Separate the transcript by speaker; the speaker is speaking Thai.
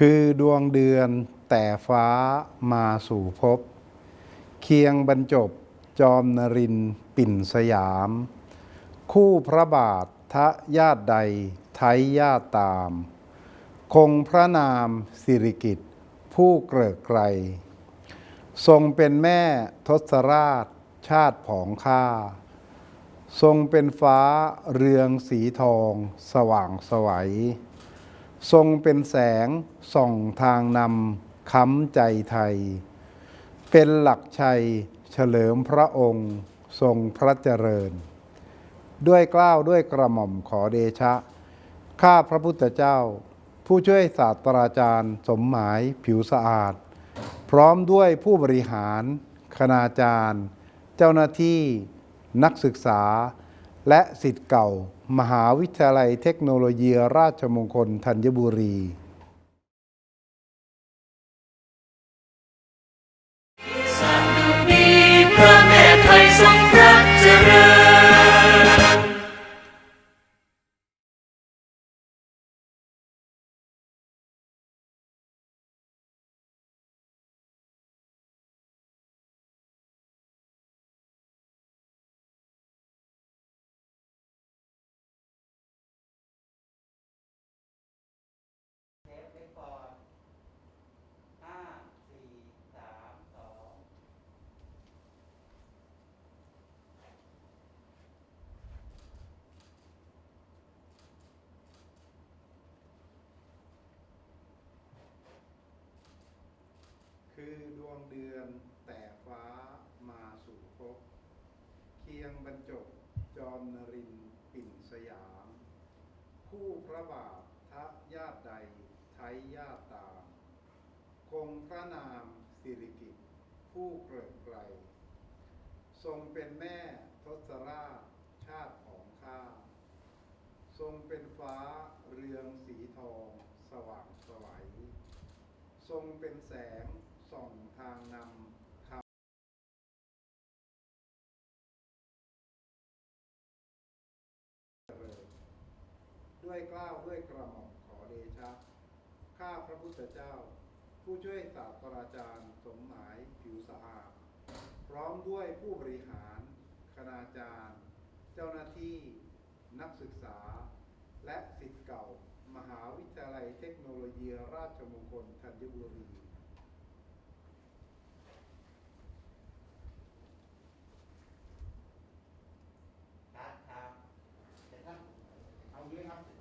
Speaker 1: คือดวงเดือนแต่ฟ้ามาสู่ภพเคียงบรรจบจอมนรินปิ่นสยาม คู่พระบาททะญาติใดไทยญาติตาม คงพระนามสิริกิตผู้เกริกไกร ทรงเป็นแม่ทศราชชาติผองข้า ทรงเป็นฟ้าเรืองสีทองสว่างสวัย ทรงเป็นแสงส่องทางนำค้ำใจไทย เป็นหลักชัยเฉลิมพระองค์ทรงพระเจริญ ด้วยกล้าวด้วยกระหม่อมขอเดชะ ข้าพระพุทธเจ้า ผู้ช่วยศาสตราจารย์สมหมายผิวสะอาด พร้อมด้วยผู้บริหาร คณาจารย์ เจ้าหน้าที่ นักศึกษา และสิทธิ์เก่า มหาวิทยาลัยเทคโนโลยีราชมงคลธัญบุรี คือดวงเดือนแต่ฟ้ามาสู่ภพเคียงบรรจบจอมนรินปิ่นสยาม คู่พระบาททะญาติใดไทยญาติตาม คงพระนามสิริกิตผู้เกริกไกรทรงเป็นแม่ทศราชชาติของข้า ทรงเป็นฟ้าเรืองสีทอง สว่างสวัย ทรงเป็นแสง ส่องทางนำคำเจริญด้วยกล้าวด้วยกระหม่อมขอเดชะ ข้าพระพุทธเจ้า ผู้ช่วยศาสตราจารย์สมหมายผิวสะอาด พร้อมด้วยผู้บริหารคณาจารย์ เจ้าหน้าที่นักศึกษา และสิทธิ์เก่า มหาวิทยาลัยเทคโนโลยีราชมงคลธัญบุรี I'm doing up